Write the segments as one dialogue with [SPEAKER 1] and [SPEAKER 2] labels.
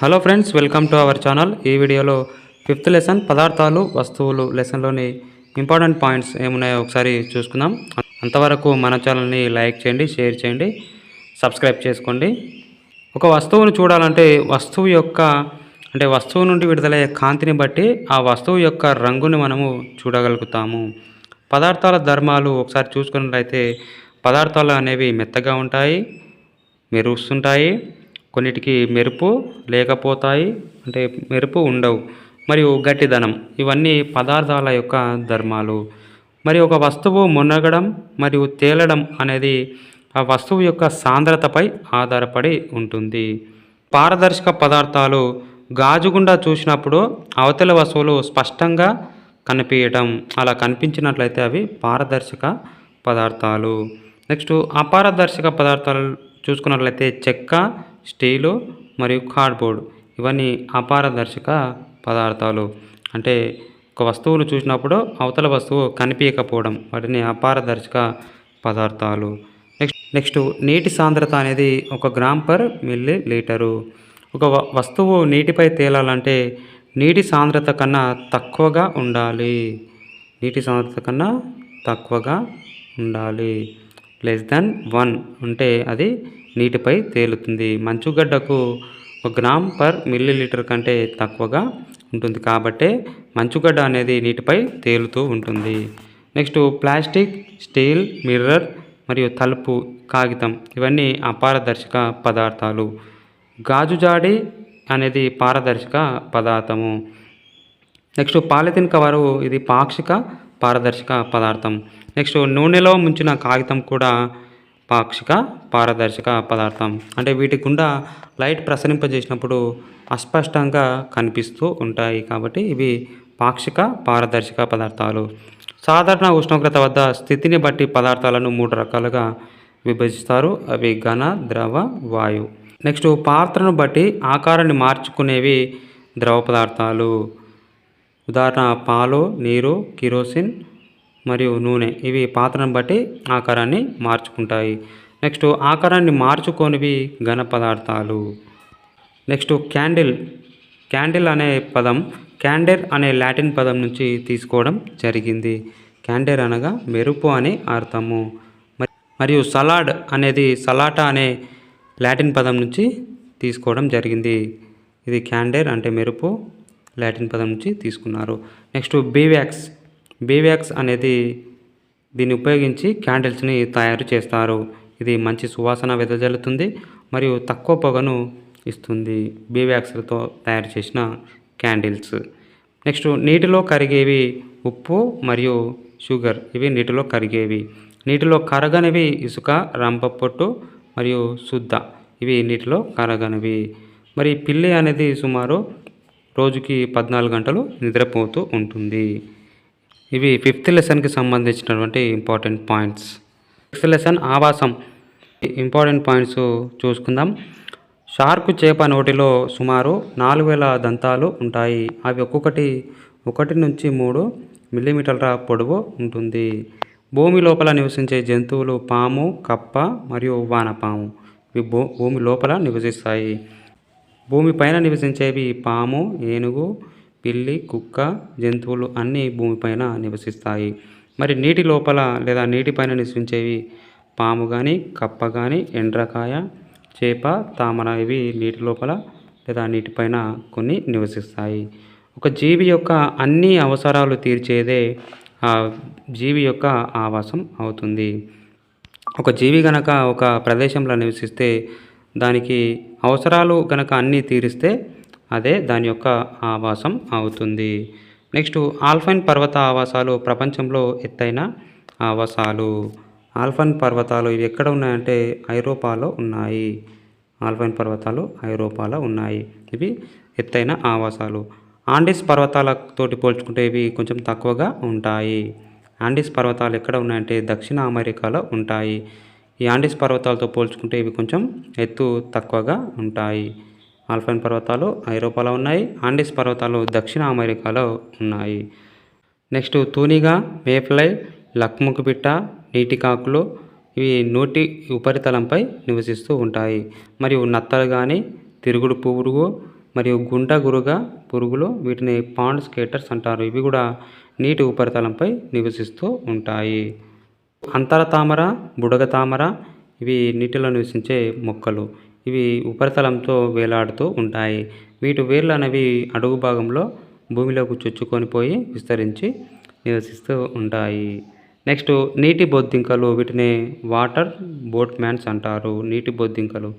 [SPEAKER 1] Hello friends welcome to our channel ఈ వీడియోలో fifth lesson పదార్థాలు వస్తువులు లెసన్లోని ఇంపార్టెంట్ పాయింట్స్ ఏమున్నాయో ఒకసారి చూసుకుందాం. అంతవరకు మన ఛానల్ని లైక్ చేయండి షేర్ చేయండి సబ్స్క్రైబ్ చేసుకోండి. ఒక వస్తువును చూడాలంటే వస్తువు యొక్క అంటే వస్తువు నుండి విడుదలయ్యే కాంతిని బట్టి ఆ వస్తువు యొక్క రంగుని మనము చూడగలుగుతాము. పదార్థాల ధర్మాలు ఒకసారి చూసుకున్నట్లయితే పదార్థాలు అనేవి మెత్తగా ఉంటాయి మెరుస్తుంటాయి. కొన్నిటికి మెరుపు లేకపోతాయి అంటే మెరుపు ఉండవు. మరియు గట్టిదనం ఇవన్నీ పదార్థాల యొక్క ధర్మాలు. మరి ఒక వస్తువు మునగడం మరియు తేలడం అనేది ఆ వస్తువు యొక్క సాంద్రతపై ఆధారపడి ఉంటుంది. పారదర్శక పదార్థాలు గాజుగుండా చూసినప్పుడు అవతల వస్తువులు స్పష్టంగా కనిపించటం అలా కనిపించినట్లయితే అవి పారదర్శక పదార్థాలు. నెక్స్ట్ అపారదర్శక పదార్థాలు చూసుకున్నట్లయితే చెక్క స్టీలు మరియు కార్డ్బోర్డ్ ఇవన్నీ అపారదర్శక పదార్థాలు. అంటే ఒక వస్తువును చూసినప్పుడు అవతల వస్తువు కనిపించకపోవడం వాటిని అపారదర్శక పదార్థాలు. నెక్స్ట్ నెక్స్ట్ నీటి సాంద్రత అనేది ఒక గ్రామ్ పర్ మిల్లీ లీటరు ఒక వ- వస్తువు నీటిపై తేలాలంటే నీటి సాంద్రత కన్నా తక్కువగా ఉండాలి. నీటి సాంద్రత కన్నా తక్కువగా ఉండాలి. లెస్ దెన్ వన్ ఉంటే అది నీటిపై తేలుతుంది. మంచుగడ్డకు ఒక గ్రామ్ పర్ మిల్లీ లీటర్ కంటే తక్కువగా ఉంటుంది. కాబట్టే మంచుగడ్డ అనేది నీటిపై తేలుతూ ఉంటుంది. నెక్స్ట్ ప్లాస్టిక్ స్టీల్ మిర్రర్ మరియు తలుపు కాగితం ఇవన్నీ అపారదర్శక పదార్థాలు. గాజు జాడి అనేది పారదర్శక పదార్థము. నెక్స్ట్ పాలిథిన్ కవరు ఇది పాక్షిక పారదర్శక పదార్థం. నెక్స్ట్ నూనెలో ముంచిన కాగితం కూడా పాక్షిక పారదర్శక పదార్థం. అంటే వీటి గుండా లైట్ ప్రసరింపజేసినప్పుడు అస్పష్టంగా కనిపిస్తూ ఉంటాయి కాబట్టి ఇవి పాక్షిక పారదర్శక పదార్థాలు. సాధారణ ఉష్ణోగ్రత వద్ద స్థితిని బట్టి పదార్థాలను మూడు రకాలుగా విభజిస్తారు. అవి ఘన ద్రవ వాయు. నెక్స్ట్ పాత్రను బట్టి ఆకారాన్ని మార్చుకునేవి ద్రవ పదార్థాలు. ఉదాహరణ పాలు నీరు కిరోసిన్ మరియు నూనె. ఇవి పాత్రను బట్టి ఆకారాన్ని మార్చుకుంటాయి. నెక్స్ట్ ఆకారాన్ని మార్చుకోనివి ఘన పదార్థాలు. Next candle. క్యాండిల్ అనే పదం క్యాండెర్ అనే లాటిన్ పదం నుంచి తీసుకోవడం జరిగింది. క్యాండెర్ అనగా మెరుపు అని అర్థము. మరియు సలాడ్ అనేది సలాటా అనే లాటిన్ పదం నుంచి తీసుకోవడం జరిగింది. ఇది క్యాండెర్ అంటే మెరుపు లాటిన్ పదం నుంచి తీసుకున్నారు. నెక్స్ట్ బీవ్యాక్స్. బీవ్యాక్స్ అనేది దీన్ని ఉపయోగించి క్యాండిల్స్ని తయారు చేస్తారు. ఇది మంచి సువాసన వెదజల్లుతుంది మరియు తక్కువ పొగను ఇస్తుంది బీవ్యాక్స్లతో తయారు చేసిన క్యాండిల్స్. నెక్స్ట్ నీటిలో కరిగేవి ఉప్పు మరియు షుగర్. ఇవి నీటిలో కరిగేవి. నీటిలో కరగనివి ఇసుక రంపపొట్టు మరియు శుద్ధ ఇవి నీటిలో కరగనివి. మరి పిల్లి అనేది సుమారు రోజుకి పద్నాలుగు గంటలు నిద్రపోతూ ఉంటుంది. ఇవి ఫిఫ్త్ లెసన్కి సంబంధించినటువంటి ఇంపార్టెంట్ పాయింట్స్ ఫిఫ్త్ లెసన్ ఆవాసం. ఇంపార్టెంట్ పాయింట్స్ చూసుకుందాం. షార్క్ చేప నోటిలో సుమారు నాలుగు వేల దంతాలు ఉంటాయి. అవి ఒక్కొక్కటి ఒకటి నుంచి మూడు మిల్లీమీటర్ల పొడవు ఉంటుంది. భూమి లోపల నివసించే జంతువులు పాము కప్ప మరియు వానపాము. ఇవి భూ భూమి లోపల నివసిస్తాయి. భూమిపైన నివసించేవి పాము ఏనుగు పిల్లి కుక్క జంతువులు అన్నీ భూమిపైన నివసిస్తాయి. మరి నీటి లోపల లేదా నీటిపైన నివసించేవి పాము కానీ కప్ప కానీ ఎండ్రకాయ చేప తామర ఇవి నీటి లోపల లేదా నీటిపైన కొన్ని నివసిస్తాయి. ఒక జీవి యొక్క అన్ని అవసరాలు తీర్చేదే ఆ జీవి యొక్క ఆవాసం అవుతుంది. ఒక జీవి గనక ఒక ప్రదేశంలో నివసిస్తే దానికి అవసరాలు గనక అన్నీ తీరిస్తే అదే దాని యొక్క ఆవాసం అవుతుంది. నెక్స్ట్ ఆల్ఫైన్ పర్వత ఆవాసాలు ప్రపంచంలో ఎత్తైన ఆవాసాలు. ఆల్ఫైన్ పర్వతాలు ఇవి ఎక్కడ ఉన్నాయంటే ఐరోపాలో ఉన్నాయి. ఆల్ఫైన్ పర్వతాలు ఐరోపాలో ఉన్నాయి. ఇవి ఎత్తైన ఆవాసాలు. ఆండీస్ పర్వతాలతోటి పోల్చుకుంటే ఇవి కొంచెం తక్కువగా ఉంటాయి. ఆండీస్ పర్వతాలు ఎక్కడ ఉన్నాయంటే దక్షిణ అమెరికాలో ఉంటాయి. ఈ ఆండీస్ పర్వతాలతో పోల్చుకుంటే ఇవి కొంచెం ఎత్తు తక్కువగా ఉంటాయి. ఆల్ఫైన్ పర్వతాలు ఐరోపాలో ఉన్నాయి ఆండీస్ పర్వతాలు దక్షిణ అమెరికాలో ఉన్నాయి. నెక్స్ట్ తూనిగా మేఫ్లై లక్ముకు పిట్ట నీటి కాకులు ఇవి నోటి ఉపరితలంపై నివసిస్తూ ఉంటాయి. మరియు నత్తలు కానీ తిరుగుడు పురుగు మరియు గుంట గురుగ పురుగులు వీటిని పాండ్ స్కేటర్స్ అంటారు. ఇవి కూడా నీటి ఉపరితలంపై నివసిస్తూ ఉంటాయి. అంతర తామర బుడగ తామర ఇవి నీటిలో నివసించే మొక్కలు. ఇవి ఉపరితలంతో వేలాడుతూ ఉంటాయి. వీటి వేర్లు అనేవి అడుగు భాగంలో భూమిలోకి చొచ్చుకొని పోయి విస్తరించి నివసిస్తూ ఉంటాయి. నెక్స్ట్ నీటి బొద్దింకలు వీటిని వాటర్ బోట్ మ్యాన్స్ అంటారు. నీటి బొద్దింకలు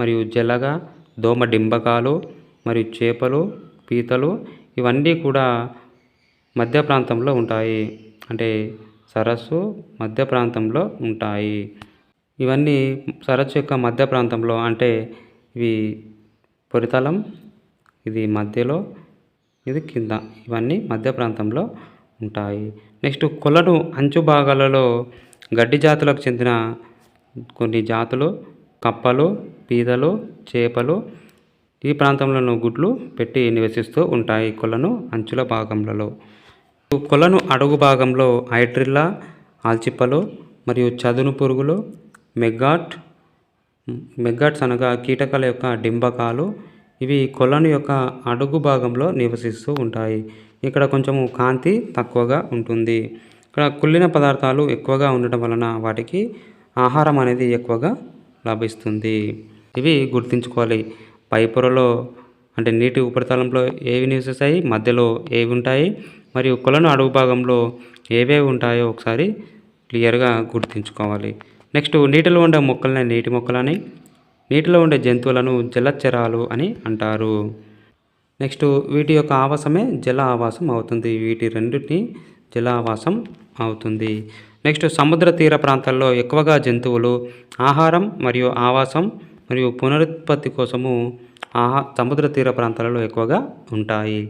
[SPEAKER 1] మరియు జలగ దోమ డింబకాలు మరియు చేపలు పీతలు ఇవన్నీ కూడా మధ్య ప్రాంతంలో ఉంటాయి. అంటే సరస్సు మధ్య ప్రాంతంలో ఉంటాయి. ఇవన్నీ సరస్సు యొక్క మధ్య ప్రాంతంలో అంటే ఇవి ఉపరితలం ఇది మధ్యలో ఇది కింద. ఇవన్నీ మధ్య ప్రాంతంలో ఉంటాయి. నెక్స్ట్ కొలను అంచు భాగాలలో గడ్డి జాతులకు చెందిన కొన్ని జాతులు కప్పలు పీతలు చేపలు ఈ ప్రాంతంలోనూ గుడ్లు పెట్టి నివసిస్తూ ఉంటాయి కొలను అంచుల భాగంలో. కొలను అడుగు భాగంలో హైడ్రిల్లా ఆల్చిప్పలు మరియు చదును పురుగులు మెగ్గాట్ మెగ్గాట్స్ అనగా కీటకాల యొక్క డింబకాలు. ఇవి కొలను యొక్క అడుగు భాగంలో నివసిస్తూ ఉంటాయి. ఇక్కడ కొంచెము కాంతి తక్కువగా ఉంటుంది. ఇక్కడ కుళ్ళిన పదార్థాలు ఎక్కువగా ఉండటం వలన వాటికి ఆహారం అనేది ఎక్కువగా లభిస్తుంది. ఇవి గుర్తుంచుకోవాలి. పై పొరలో అంటే నీటి ఉపరితలంలో ఏవి నివసిస్తాయి మధ్యలో ఏవి ఉంటాయి మరియు కొలను అడుగు భాగంలో ఏవేవి ఉంటాయో ఒకసారి క్లియర్గా గుర్తుంచుకోవాలి. నెక్స్ట్ నీటిలో ఉండే మొక్కలనే నీటి మొక్కలని నీటిలో ఉండే జంతువులను జలచరాలు అని అంటారు. నెక్స్ట్ వీటి యొక్క ఆవాసమే జల ఆవాసం అవుతుంది. వీటి రెండింటిని జల ఆవాసం అవుతుంది. నెక్స్ట్ సముద్ర తీర ప్రాంతాల్లో ఎక్కువగా జంతువులు ఆహారం మరియు ఆవాసం మరియు పునరుత్పత్తి కోసము ఆహా సముద్ర తీర ప్రాంతాలలో ఎక్కువగా ఉంటాయి.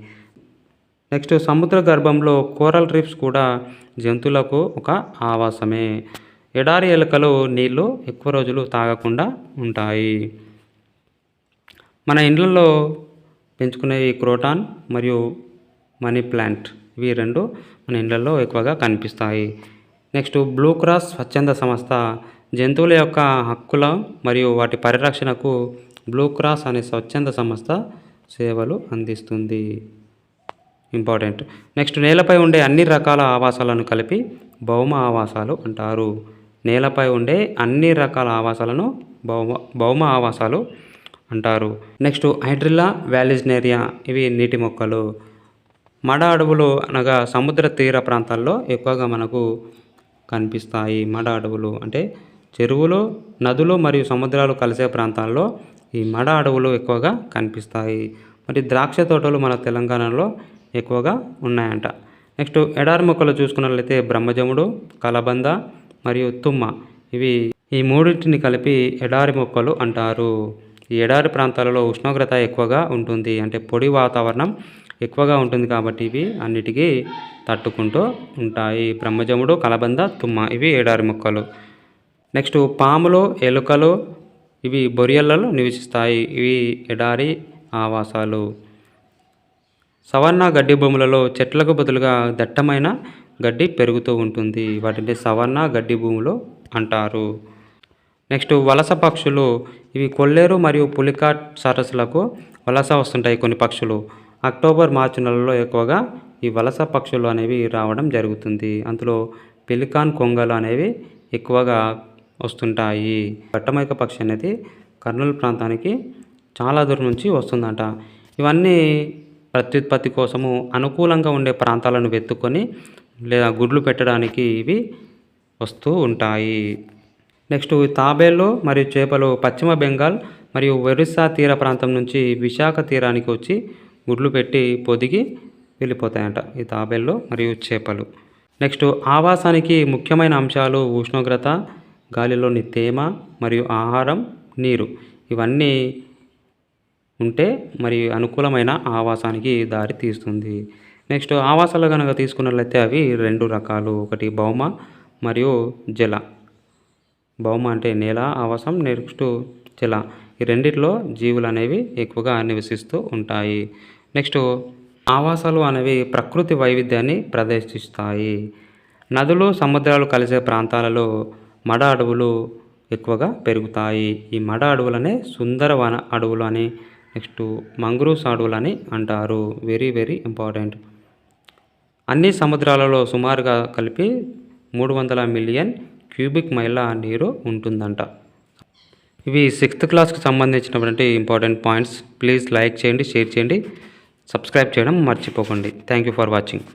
[SPEAKER 1] నెక్స్ట్ సముద్ర గర్భంలో కోరల్ రీఫ్స్ కూడా జంతువులకు ఒక ఆవాసమే. ఎడారి ఎలుకలు నీళ్ళు ఎక్కువ రోజులు తాగకుండా ఉంటాయి. మన ఇండ్లలో పెంచుకునేవి క్రోటాన్ మరియు మనీ ప్లాంట్ ఇవి రెండు మన ఇండ్లలో ఎక్కువగా కనిపిస్తాయి. నెక్స్ట్ బ్లూ క్రాస్ స్వచ్ఛంద సంస్థ జంతువుల యొక్క హక్కుల మరియు వాటి పరిరక్షణకు బ్లూ క్రాస్ అనే స్వచ్ఛంద సంస్థ సేవలు అందిస్తుంది. ఇంపార్టెంట్. నెక్స్ట్ నేలపై ఉండే అన్ని రకాల ఆవాసాలను కలిపి భౌమ ఆవాసాలు అంటారు. నేలపై ఉండే అన్ని రకాల ఆవాసాలను భౌమ భౌమ ఆవాసాలు అంటారు. నెక్స్ట్ హైడ్రిల్లా వ్యాలిజ్నేరియా ఇవి నీటి మొక్కలు. మడ అడవులు అనగా సముద్ర తీర ప్రాంతాల్లో ఎక్కువగా మనకు కనిపిస్తాయి. మడ అడవులు అంటే చెరువులు నదులు మరియు సముద్రాలు కలిసే ప్రాంతాల్లో ఈ మడ అడవులు ఎక్కువగా కనిపిస్తాయి. మరి ద్రాక్ష తోటలు మన తెలంగాణలో ఎక్కువగా ఉన్నాయంట. నెక్స్ట్ ఎడారి మొక్కలు చూసుకున్నట్లయితే బ్రహ్మజముడు కలబంద మరియు తుమ్మ. ఇవి ఈ మూడింటిని కలిపి ఎడారి మొక్కలు అంటారు. ఈ ఎడారి ప్రాంతాలలో ఉష్ణోగ్రత ఎక్కువగా ఉంటుంది. అంటే పొడి వాతావరణం ఎక్కువగా ఉంటుంది కాబట్టి ఇవి అన్నిటికీ తట్టుకుంటూ ఉంటాయి. బ్రహ్మజముడు కలబంద తుమ్మ ఇవి ఎడారి మొక్కలు. నెక్స్ట్ పాములు ఎలుకలు ఇవి బొరియలలో నివసిస్తాయి. ఇవి ఎడారి ఆవాసాలు. సవర్ణ గడ్డి భూములలో చెట్లకు బదులుగా దట్టమైన గడ్డి పెరుగుతూ ఉంటుంది. వాటిని సవర్ణ గడ్డి భూములు అంటారు. నెక్స్ట్ వలస పక్షులు ఇవి కొల్లేరు మరియు పులికాట్ సరస్సులకు వలస వస్తుంటాయి కొన్ని పక్షులు. అక్టోబర్ మార్చి నెలలో ఎక్కువగా ఈ వలస పక్షులు అనేవి రావడం జరుగుతుంది. అందులో పెలికాన్ కొంగలు అనేవి ఎక్కువగా వస్తుంటాయి. బట్టమైక పక్షి అనేది కర్నూలు ప్రాంతానికి చాలా దూరం నుంచి వస్తుందంట. ఇవన్నీ ప్రత్యుత్పత్తి కోసము అనుకూలంగా ఉండే ప్రాంతాలను వెతుక్కొని లేదా గుడ్లు పెట్టడానికి ఇవి వస్తూ ఉంటాయి. నెక్స్ట్ తాబేళ్ళు మరియు చేపలు పశ్చిమ బెంగాల్ మరియు ఒరిస్సా తీర ప్రాంతం నుంచి విశాఖ తీరానికి వచ్చి గుడ్లు పెట్టి పొదిగి వెళ్ళిపోతాయంట ఈ తాబేళ్ళు మరియు చేపలు. నెక్స్ట్ ఆవాసానికి ముఖ్యమైన అంశాలు ఉష్ణోగ్రత గాలిలోని తేమ మరియు ఆహారం నీరు. ఇవన్నీ ఉంటే మరి అనుకూలమైన ఆవాసానికి దారి తీస్తుంది. నెక్స్ట్ ఆవాసాలు కనుక తీసుకున్నట్లయితే అవి రెండు రకాలు. ఒకటి భౌమ మరియు జల. భౌమ అంటే నేల ఆవాసం నెక్స్ట్ జల. ఈ రెండిట్లో జీవులు అనేవి ఎక్కువగా నివసిస్తూ ఉంటాయి. నెక్స్ట్ ఆవాసాలు అనేవి ప్రకృతి వైవిధ్యాన్ని ప్రదర్శిస్తాయి. నదులు సముద్రాలు కలిసే ప్రాంతాలలో మడ అడవులు ఎక్కువగా పెరుగుతాయి. ఈ మడ అడవులనే సుందర వన అడవులు అని నెక్స్ట్ మంగ్రూవ్స్ అడవులని అంటారు. Very very important. అన్ని సముద్రాలలో సుమారుగా కలిపి మూడు వందల మిలియన్ క్యూబిక్ మైళ్ళ నీరు ఉంటుందంట. ఇవి సిక్స్త్ క్లాస్కి సంబంధించినటువంటి ఇంపార్టెంట్ పాయింట్స్. ప్లీజ్ లైక్ చేయండి షేర్ చేయండి సబ్స్క్రైబ్ చేయడం మర్చిపోకండి. Thank you for watching.